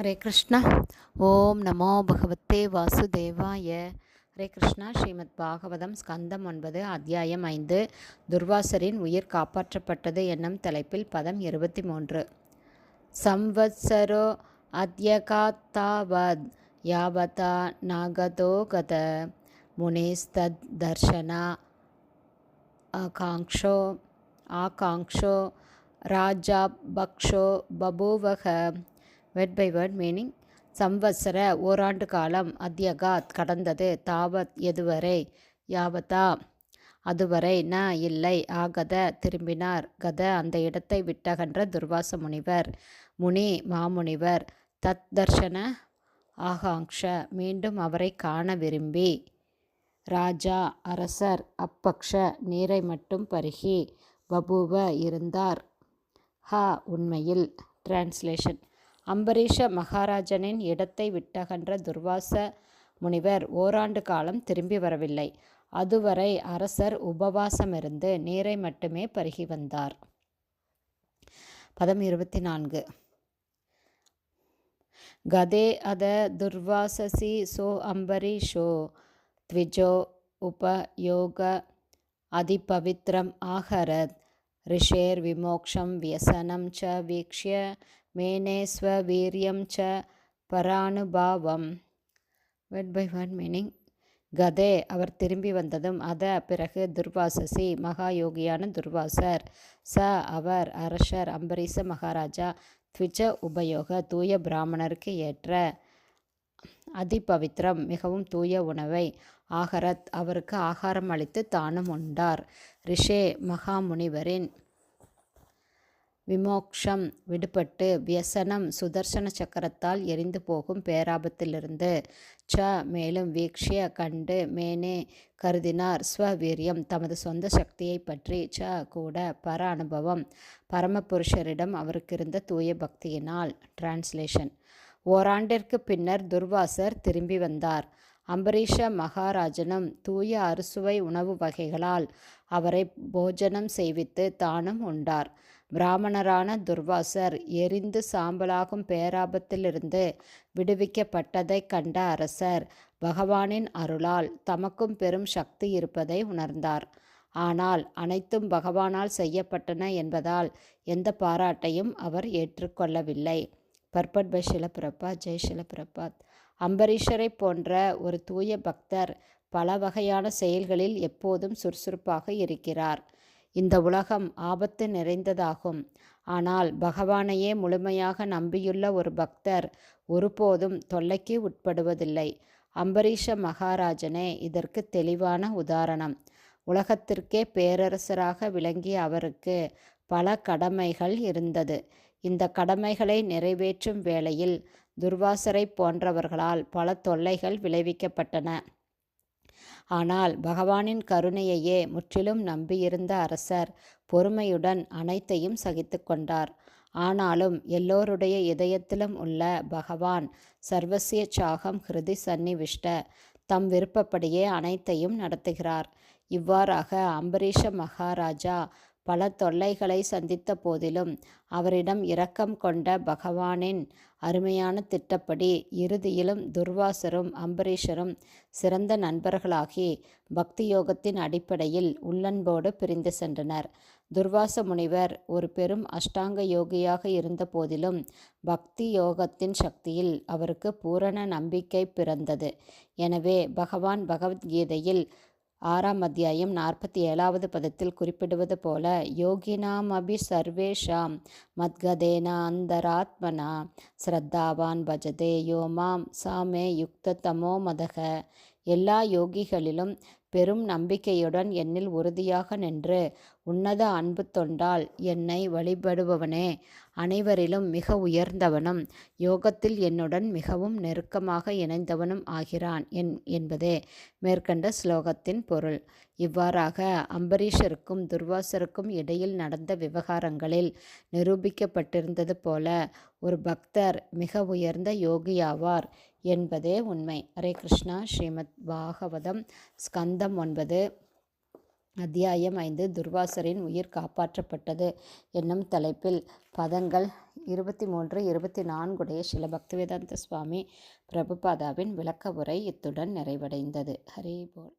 ஹரே கிருஷ்ணா. ஓம் நமோ பகவத்தே வாசுதேவாய. ஹரே கிருஷ்ணா ஸ்ரீமத் பாகவதம் ஸ்கந்தம் ஒன்பது அத்தியாயம் ஐந்து. துர்வாசரின் உயிர் காப்பாற்றப்பட்டது என்னும் தலைப்பில் பதம் இருபத்தி மூன்று. சம்வத்சரோ அத்யகாத்தாவத் யாவதா நாகதோ கத முனேஸ்தத் தர்ஷனா ஆகாங்ஷோ ஆகாங்ஷோ ராஜா பக்ஷோ பபூவக வேர்ட் பை வேர்ட் மீனிங் சம்வத்சர ஓராண்டு காலம் அத்யகாத் கடந்தது தாவத் எதுவரை யாவதா அதுவரை ந இல்லை ஆகத திரும்பினார் கத அந்த இடத்தை விட்டகன்ற துர்வாச முனிவர் முனி மாமுனிவர் தத் தர்ஷன ஆகாங்ஷ மீண்டும் அவரை காண விரும்பி ராஜா அரசர் அப்பக்ஷ நீரை மட்டும் பருகி பபுவ இருந்தார். ஹ உண்மையில். டிரான்ஸ்லேஷன் அம்பரீஷ மகாராஜனின் இடத்தை விட்டகன்ற துர்வாச முனிவர் ஓராண்டு காலம் திரும்பி வரவில்லை. அதுவரை அரசர் உபவாசமிருந்து நீரை மட்டுமே பருகி வந்தார். பதம் இருபத்தி நான்கு கதே அத துர்வாசசி சோ அம்பரீஷோ த்விஜோ உபயோக அதிபவித்ரம் ஆகரத் ரிஷேர் விமோக்ஷம் வியசனம் ச வீக்ஷ்ய மேனே ஸ்வவீரியம் ச பரானுபாவம். வேர்ட் பை வேர்ட் மீனிங் கதே அவர் திரும்பி வந்ததும் அத பிறகு துர்வாசசி மகாயோகியான துர்வாசர். ச அவர் அரசர் அம்பரீச மகாராஜா த்விஜ உபயோக தூய பிராமணருக்கு ஏற்ற அதிபவித்ரம் மிகவும் தூய உணவை. ஆகரத் அவருக்கு ஆகாரம் அளித்து தானும் உண்டார். ரிஷே மகாமுனிவரின் விமோக்ஷம் விடுபட்டு வியசனம் சுதர்சன சக்கரத்தால் எரிந்து போகும் பேராபத்திலிருந்து. ச. மேலும் வீக்ஷிய கண்டு மேனே கருதினார். ஸ்வவீரியம் தமது சொந்த சக்தியை பற்றி. ச. கூட பர அனுபவம். பரமபுருஷரிடம் அவருக்கு இருந்த தூய பக்தியினால். டிரான்ஸ்லேஷன் ஓராண்டிற்கு பின்னர் துர்வாசர் திரும்பி வந்தார். அம்பரீஷ மகாராஜனும் தூய அறுசுவை உணவு வகைகளால் அவரை போஜனம் செய்வித்து தானும் உண்டார். பிராமணரான துர்வாசர் எரிந்து சாம்பலாகும் பேராபத்திலிருந்து விடுவிக்கப்பட்டதைக் கண்ட அரசர் பகவானின் அருளால் தமக்கும் பெரும் சக்தி இருப்பதை உணர்ந்தார். ஆனால் அனைத்தும் பகவானால் செய்யப்பட்டன என்பதால் எந்த பாராட்டையும் அவர் ஏற்றுக்கொள்ளவில்லை. பர்பட் பை ஷிலபிரபாத் ஜெய் ஷிலபிரபாத். அம்பரீஷரை போன்ற ஒரு தூய பக்தர் பல வகையான செயல்களில் எப்போதும் சுறுசுறுப்பாக இருக்கிறார். இந்த உலகம் ஆபத்து நிறைந்ததாகும். ஆனால் பகவானையே முழுமையாக நம்பியுள்ள ஒரு பக்தர் ஒருபோதும் தொல்லைக்கு உட்படுவதில்லை. அம்பரீஷ மகாராஜனே இதற்கு தெளிவான உதாரணம். உலகத்திற்கே பேரரசராக விளங்கிய அவருக்கு பல கடமைகள் இருந்தது. இந்த கடமைகளை நிறைவேற்றும் வேளையில் துர்வாசரை போன்றவர்களால் பல தொல்லைகள் விளைவிக்கப்பட்டன. ஆனால் பகவானின் கருணையையே முற்றிலும் நம்பியிருந்த அரசர் பொறுமையுடன் அனைத்தையும் சகித்து கொண்டார். ஆனாலும் எல்லோருடைய இதயத்திலும் உள்ள பகவான் சர்வசிய சாகம் ஹிருதி சன்னிவிஷ்ட தம் விருப்பப்படியே அனைத்தையும் நடத்துகிறார். இவ்வாறாக அம்பரீஷ மகாராஜா பல தொல்லைகளை சந்தித்த போதிலும் அவரிடம் இரக்கம் கொண்ட பகவானின் அருமையான திட்டப்படி இறுதியிலும் துர்வாசரும் அம்பரீஷரும் சிறந்த நண்பர்களாகி பக்தி யோகத்தின் அடிப்படையில் உள்ளன்போடு பிரிந்து சென்றனர். துர்வாச முனிவர் ஒரு பெரும் அஷ்டாங்க யோகியாக இருந்த போதிலும் பக்தி யோகத்தின் சக்தியில் அவருக்கு பூரண நம்பிக்கை பிறந்தது. எனவே பகவான் பகவத்கீதையில் ஆறாம் அத்தியாயம் நாற்பத்தி ஏழாவது பதத்தில் குறிப்பிடுவது போல யோகினாம் அபி சர்வேஷாம் மத்கதேனா அந்தராத்மனா ஸ்ரத்தாவான் பஜதே யோமாம் சாமே யுக்த தமோ மதக. எல்லா யோகிகளிலும் பெரும் நம்பிக்கையுடன் என்னில் உறுதியாக நின்று உன்னத அன்பு தொண்டால் என்னை வழிபடுபவனே அனைவரிலும் மிக உயர்ந்தவனும் யோகத்தில் என்னுடன் மிகவும் நெருக்கமாக இணைந்தவனும் ஆகிறான் என் என்பதே மேற்கண்ட ஸ்லோகத்தின் பொருள். இவ்வாறாக அம்பரீஷருக்கும் துர்வாசருக்கும் இடையில் நடந்த விவகாரங்களில் நிரூபிக்கப்பட்டிருந்தது போல ஒரு பக்தர் மிக உயர்ந்த யோகியாவார் என்பதே உண்மை. ஹரே கிருஷ்ணா. ஸ்ரீமத் பாகவதம் ஸ்கந்தம் ஒன்பது அத்தியாயம் ஐந்து துர்வாசரின் உயிர் காப்பாற்றப்பட்டது என்னும் தலைப்பில் பதங்கள் இருபத்தி மூன்று இருபத்தி நான்குடைய சில பக்திவேதாந்த சுவாமி பிரபுபாதாவின் விளக்க உரை இத்துடன் நிறைவடைந்தது. ஹரி போல்.